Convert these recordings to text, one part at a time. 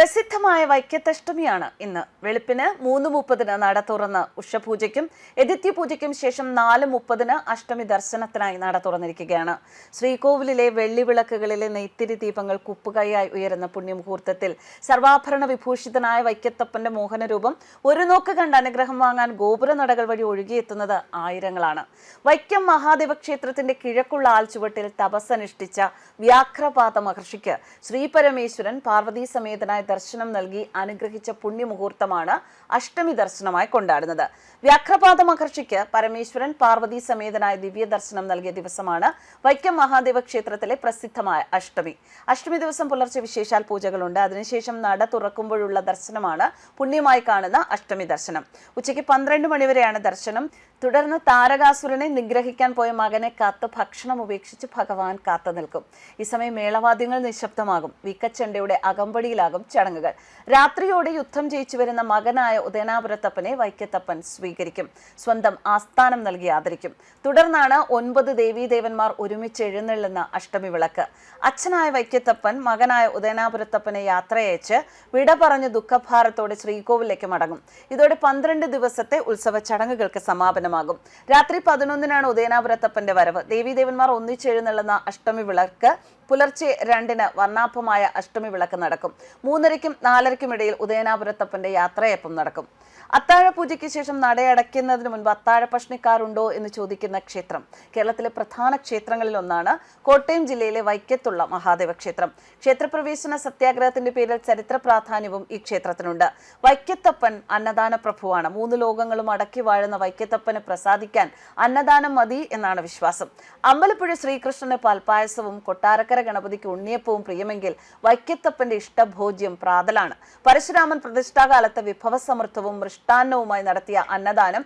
പ്രസിദ്ധമായ വൈക്കത്തഷ്ടമിയാണ് ഇന്ന്. വെളുപ്പിന് മൂന്ന് മുപ്പതിന് നട തുറന്ന് ഉഷപൂജയ്ക്കും എതിഥ്യ പൂജയ്ക്കും ശേഷം നാല് മുപ്പതിന് അഷ്ടമി ദർശനത്തിനായി നട തുറന്നിരിക്കുകയാണ്. ശ്രീകോവിലിലെ വെള്ളിവിളക്കുകളിലെ നെയ്ത്തിരി ദീപങ്ങൾ കുപ്പുകൈയായി ഉയരുന്ന പുണ്യമുഹൂർത്തത്തിൽ സർവാഭരണ വിഭൂഷിതനായ വൈക്കത്തപ്പന്റെ മോഹനരൂപം ഒരു നോക്ക് കണ്ട് അനുഗ്രഹം വാങ്ങാൻ ഗോപുര നടകൾ വഴി ഒഴുകിയെത്തുന്നത് ആയിരങ്ങളാണ്. വൈക്കം മഹാദേവ ക്ഷേത്രത്തിന്റെ കിഴക്കുള്ള ആൽച്ചുവട്ടിൽ തപസ്സനുഷ്ഠിച്ച വ്യാഘ്രപാത മഹർഷിക്ക് ശ്രീപരമേശ്വരൻ പാർവതീ സമേതനായ ദർശനം നൽകി അനുഗ്രഹിച്ച പുണ്യമുഹൂർത്തമാണ് അഷ്ടമി ദർശനമായി കൊണ്ടാടുന്നത്. വ്യാഘ്രപാത മഹർഷിക്ക് പരമേശ്വരൻ പാർവതി സമേതനായ ദിവ്യ ദർശനം നൽകിയ ദിവസമാണ് വൈക്കം മഹാദേവ ക്ഷേത്രത്തിലെ പ്രസിദ്ധമായ അഷ്ടമി. അഷ്ടമി ദിവസം പുലർച്ചെ വിശേഷാൽ പൂജകളുണ്ട്. അതിനുശേഷം നട തുറക്കുമ്പോഴുള്ള ദർശനമാണ് പുണ്യമായി കാണുന്ന അഷ്ടമി ദർശനം. ഉച്ചയ്ക്ക് പന്ത്രണ്ട് മണിവരെയാണ് ദർശനം. തുടർന്ന് താരകാസുരനെ നിഗ്രഹിക്കാൻ പോയ മകനെ കാത്ത് ഭക്ഷണം ഉപേക്ഷിച്ച് ഭഗവാൻ കാത്തു നിൽക്കും. ഈ സമയം മേളവാദ്യങ്ങൾ നിശബ്ദമാകും. വിക്കച്ചണ്ടയുടെ അകമ്പടിയിലാകും ചടങ്ങുകൾ. രാത്രിയോടെ യുദ്ധം ജയിച്ചു വരുന്ന മകനായ ഉദയനാപുരത്തപ്പനെ വൈക്കത്തപ്പൻ സ്വീകരിക്കും. സ്വന്തം ആസ്ഥാനം നൽകി ആദരിക്കും. തുടർന്നാണ് ഒൻപത് ദേവീദേവന്മാർ ഒരുമിച്ച് എഴുന്നള്ളുന്ന അഷ്ടമി വിളക്ക് അച്ഛനായ വൈക്കത്തപ്പൻ മകനായ ഉദയനാപുരത്തപ്പനെ യാത്രയച്ച് വിട പറഞ്ഞ് ദുഃഖഭാരത്തോടെ ശ്രീകോവിലേക്ക് മടങ്ങും. ഇതോടെ പന്ത്രണ്ട് ദിവസത്തെ ഉത്സവ ചടങ്ങുകൾക്ക് സമാപനമാകും. രാത്രി പതിനൊന്നിനാണ് ഉദയനാപുരത്തപ്പന്റെ വരവ്. ദേവീദേവന്മാർ ഒന്നിച്ചെഴുന്നള്ളുന്ന അഷ്ടമി വിളക്ക് പുലർച്ചെ രണ്ടിന് വർണാഭമായ അഷ്ടമി വിളക്ക് നടക്കും മൂന്നരയ്ക്കും നാലരയ്ക്കും ഇടയിൽ ഉദയനാപുരത്തപ്പന്റെ യാത്രയപ്പം നടക്കും. അത്താഴ പൂജയ്ക്ക് ശേഷം നടയടയ്ക്കുന്നതിന് മുൻപ് അത്താഴ പഷ്ണിക്കാരുണ്ടോ എന്ന് ചോദിക്കുന്ന ക്ഷേത്രം. കേരളത്തിലെ പ്രധാന ക്ഷേത്രങ്ങളിൽ ഒന്നാണ് കോട്ടയം ജില്ലയിലെ വൈക്കത്തുള്ള മഹാദേവ ക്ഷേത്രം ക്ഷേത്രപ്രവേശന സത്യാഗ്രഹത്തിന്റെ പേരിൽ ചരിത്ര പ്രാധാന്യവും ഈ ക്ഷേത്രത്തിനുണ്ട്. വൈക്കത്തപ്പൻ അന്നദാന പ്രഭുവാണ്. മൂന്ന് ലോകങ്ങളും അടക്കി വാഴുന്ന വൈക്കത്തപ്പന് പ്രസാദിക്കാൻ അന്നദാനം മതി എന്നാണ് വിശ്വാസം. അമ്പലപ്പുഴ ശ്രീകൃഷ്ണന് പാൽപ്പായസവും കൊട്ടാരക്കര ഗണപതിക്ക് ഉണ്ണിയപ്പവും പ്രിയമെങ്കിൽ വൈക്കത്തപ്പന്റെ ഇഷ്ടഭോജ്യം പ്രാതലാണ്. പരശുരാമൻ പ്രതിഷ്ഠാകാലത്ത് വിഭവസമൃദ്ധവും മൃഷ്ടാന്നവുമായി നടത്തിയ അന്നദാനം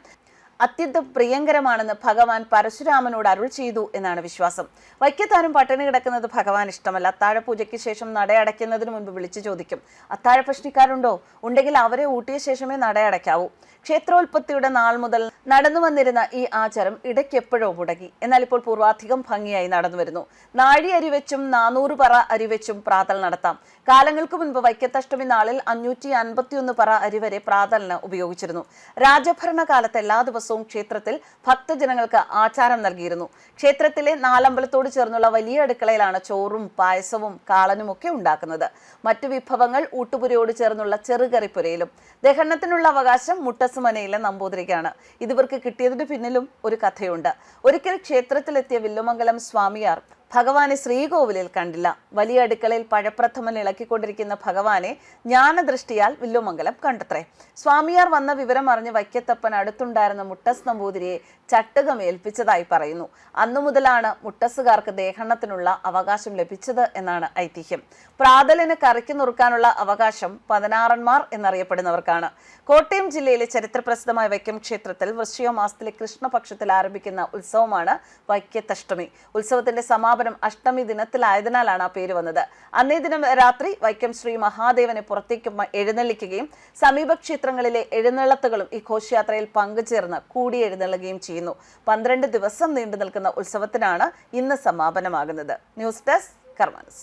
അത്യന്തം പ്രിയങ്കരമാണെന്ന് ഭഗവാൻ പരശുരാമനോട് അരുൾ ചെയ്തു എന്നാണ് വിശ്വാസം. വൈക്കത്താനും പട്ടിണി കിടക്കുന്നത് ഭഗവാൻ ഇഷ്ടമല്ല. അത്താഴ പൂജയ്ക്ക് ശേഷം നടയടയ്ക്കുന്നതിന് മുൻപ് വിളിച്ചു ചോദിക്കും. അത്താഴ പ്രശ്നിക്കാരുണ്ടോ? ഉണ്ടെങ്കിൽ അവരെ ഊട്ടിയ ശേഷമേ നടയടയ്ക്കാവൂ ക്ഷേത്രോൽപത്തിയുടെ നാൾ മുതൽ നടന്നു വന്നിരുന്ന ഈ ആചാരം ഇടയ്ക്ക് എപ്പോഴോ മുടങ്ങി. എന്നാൽ ഇപ്പോൾ പൂർവാധികം ഭംഗിയായി നടന്നു വരുന്നു. നാഴി അരിവെച്ചും നാനൂറ് പറ അരിവെച്ചും പ്രാതൽ നടത്താം. കാലങ്ങൾക്ക് മുൻപ് വൈക്കത്തഷ്ടമി നാളിൽ അഞ്ഞൂറ്റി അൻപത്തിയൊന്ന് പറ അരി വരെ പ്രാതലിന് ഉപയോഗിച്ചിരുന്നു. രാജഭരണകാലത്ത് എല്ലാ ദിവസവും ക്ഷേത്രത്തിൽ ഭക്തജനങ്ങൾക്ക് ആചാരം നൽകിയിരുന്നു. ക്ഷേത്രത്തിലെ നാലമ്പലത്തോട് ചേർന്നുള്ള വലിയ അടുക്കളയിലാണ് ചോറും പായസവും കാളനുമൊക്കെ ഉണ്ടാക്കുന്നത്. മറ്റു വിഭവങ്ങൾ ഊട്ടുപുരയോട് ചേർന്നുള്ള ചെറുകറിപ്പുരയിലും ദഹനത്തിനുള്ള അവകാശം മുട്ടസുമനയിലെ നമ്പൂതിരിക്കാണ്. ഇതിവർക്ക് കിട്ടിയതിനു പിന്നിലും ഒരു കഥയുണ്ട്. ഒരിക്കൽ ക്ഷേത്രത്തിലെത്തിയ വില്ലുമംഗലം സ്വാമിയാർ ഭഗവാനെ ശ്രീകോവിലിൽ കണ്ടില്ല. വലിയ അടുക്കളയിൽ പഴപ്രഥമൻ ഇളക്കിക്കൊണ്ടിരിക്കുന്ന ഭഗവാനെ ജ്ഞാനദൃഷ്ടിയാൽ വില്ലുമംഗലം കണ്ടത്രേ. സ്വാമിയാർ വന്ന വിവരം അറിഞ്ഞ് വൈക്കത്തപ്പൻ അടുത്തുണ്ടായിരുന്ന മുട്ടസ് നമ്പൂതിരിയെ ചട്ടുകം ഏൽപ്പിച്ചതായി പറയുന്നു. അന്നു മുതലാണ് മുട്ടസുകാർക്ക് ദേഹണ്ണത്തിനുള്ള അവകാശം ലഭിച്ചത് എന്നാണ് ഐതിഹ്യം. പ്രാതലിന് കറിക്ക് നുറുക്കാനുള്ള അവകാശം പതിനാറന്മാർ എന്നറിയപ്പെടുന്നവർക്കാണ്. കോട്ടയം ജില്ലയിലെ ചരിത്രപ്രസിദ്ധമായ വൈക്കം ക്ഷേത്രത്തിൽ വൃശ്ചിക മാസത്തിലെ കൃഷ്ണപക്ഷത്തിൽ ആരംഭിക്കുന്ന ഉത്സവമാണ് വൈക്കത്തഷ്ടമി. ഉത്സവത്തിന്റെ സമാപനം അഷ്ടമി ദിനത്തിലായതിനാലാണ് ആ പേര് വന്നത്. അന്നേ ദിനം രാത്രി വൈക്കം ശ്രീ മഹാദേവനെ പുറത്തേക്ക് എഴുന്നള്ളിക്കുകയും സമീപ ക്ഷേത്രങ്ങളിലെ എഴുന്നള്ളത്തുകളും ഈ ഘോഷയാത്രയിൽ പങ്കുചേർന്ന് കൂടി എഴുന്നള്ളുകയും ചെയ്യുന്നു. പന്ത്രണ്ട് ദിവസം നീണ്ടു നിൽക്കുന്ന ഉത്സവത്തിനാണ് ഇന്ന് സമാപനമാകുന്നത്. News desk കർമാനസ്.